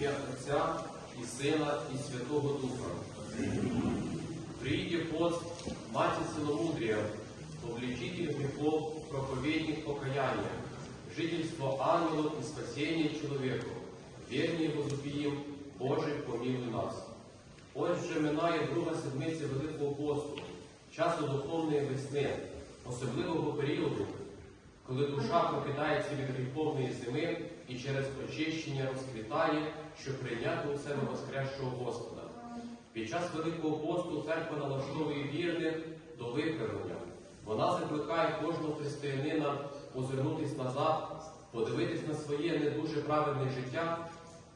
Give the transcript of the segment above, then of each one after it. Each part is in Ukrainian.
ім'я Отця і Сина, і Святого Духа. Приїде пост Мати Целомудрия, обличитель грехов, проповедник покаяния, жительство ангелов и спасение человеку. Вірні возлюбієм, Боже, помилуй нас. Ось вже минає друга седмиця Великого посту, часу духовної весни, особливого періоду, коли душа прокидається від гріховної зими і через очищення розквітає, щоб прийняти у себе воскресшого Господа. Під час Великого посту церква налаштовує вірних до виправлення. Вона закликає кожного християнина озирнутись назад, подивитись на своє не дуже правильне життя,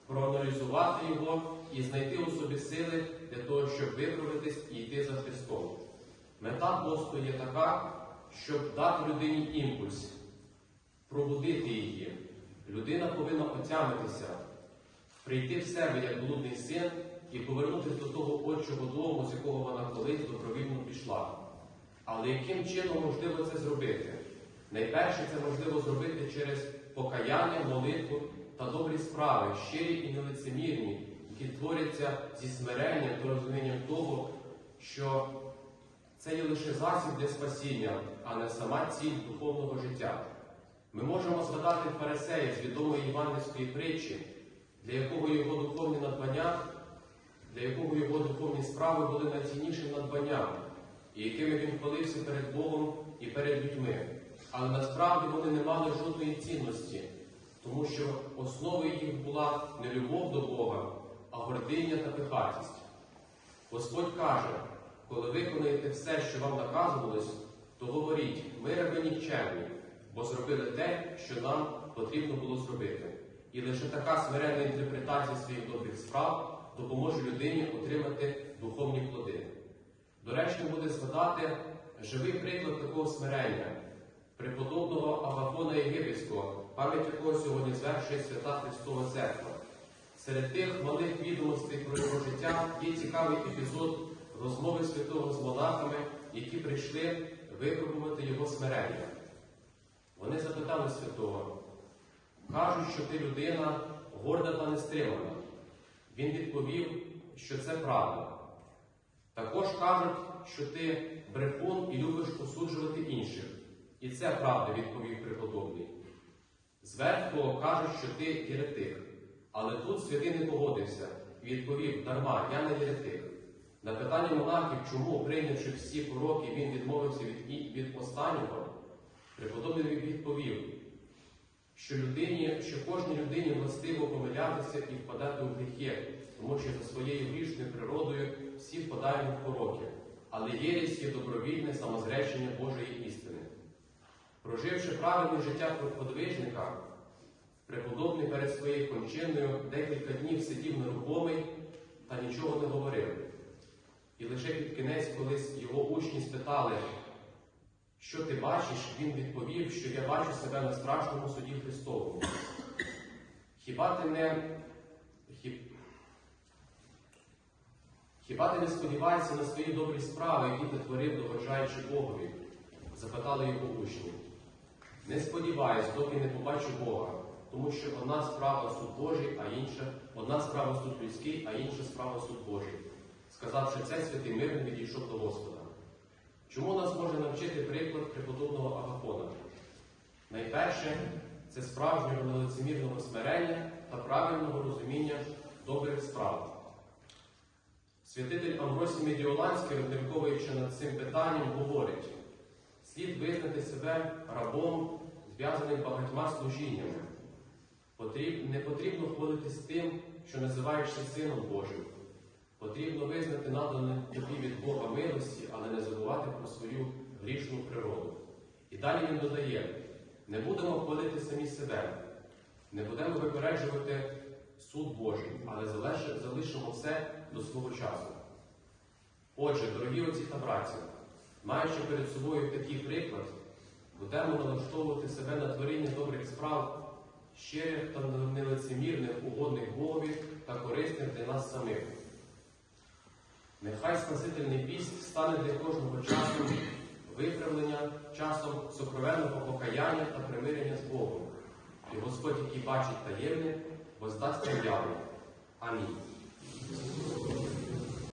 проаналізувати його і знайти у собі сили для того, щоб виправитись і йти за Христом. Мета посту є така, щоб дати людині імпульс, пробудити її. Людина повинна отямитися, прийти в себе як блудний син і повернутися до того отчого дому, з якого вона колись добровільно пішла. Але яким чином можливо це зробити? Найперше це можливо зробити через покаяння, молитву та добрі справи, щирі і нелицемірні, які творяться зі смиренням та розумінням того, що це є лише засіб для спасіння, а не сама ціль духовного життя. Ми можемо згадати фарисея з відомої івангельської притчі, для якого його духовні надбання, для якого його духовні справи були найціннішим надбанням, і якими він хвалився перед Богом і перед людьми. Але насправді вони не мали жодної цінності, тому що основою їх була не любов до Бога, а гординя та пихатість. Господь каже, коли виконаєте все, що вам наказувалось, то говоріть, ми раби нікчемні, бо зробили те, що нам потрібно було зробити. І лише така смиренна інтерпретація своїх добрих справ допоможе людині отримати духовні плоди. Доречно буде згадати живий приклад такого смирення, преподобного Агафона Єгипетського, пам'ять якого сьогодні звершує Свята Христова Церква. Серед тих малих відомостей про його життя є цікавий епізод розмови святого з монахами, які прийшли випробувати його смирення. Вони запитали святого, кажуть, що ти людина горда та нестримана. Він відповів, що це правда. Також кажуть, що ти брехун і любиш осуджувати інших. І це правда, відповів преподобний. Зверху кажуть, що ти єретик. Але тут святий не погодився і відповів дарма, я не єретик. На питання монахів, чому, прийнявши всі пороки, він відмовився від, від останнього, преподобний відповів, що людині, що кожній людині властиво помилятися і впадати у гріхи, тому що за своєю грішною природою всі впадаємо в пороки, але єрість є добровільне самозречення Божої істини. Проживши правильне життя подвижника, преподобний перед своєю кончиною декілька днів сидів нерухомий та нічого не говорив. І лише під кінець, колись його учні спитали, що ти бачиш, він відповів, що я бачу себе на страшному суді Христовому. Хіба ти не хіб... Хіба ти не сподіваєшся на свої добрі справи, які ти творив, догоджаючи Богові? запитали його учні. Не сподіваюсь, доки не побачу Бога, тому що одна справа суд Божий, а інша, одна справа суд людський, а інша справа суд Божий. Сказавши це, святий мирний відійшов до Господа. Чому нас може навчити приклад преподобного Агафона? Найперше, це справжнього нелицемірного смирення та правильного розуміння добрих справ. Святитель Амвросій Медіоланський, розмірковуючи над цим питанням, говорить, слід визнати себе рабом, зв'язаним багатьма служіннями. Не потрібно хвалитись тим, що називаєшся Сином Божим. Потрібно визнати надане тобі від Бога милості, але не забувати про свою грішну природу. І далі він додає: не будемо хвалити самі себе, не будемо випереджувати суд Божий, але залишимо все до свого часу. Отже, дорогі отці та браті, маючи перед собою такий приклад, будемо налаштовувати себе на творіння добрих справ, щирих та нелицемірних, угодних Богові та корисних для нас самих. Нехай Спасительний піст стане для кожного часом виправлення, часом сокровенного покаяння та примирення з Богом. І Господь, який бачить таємне, воздасть явне. Амінь.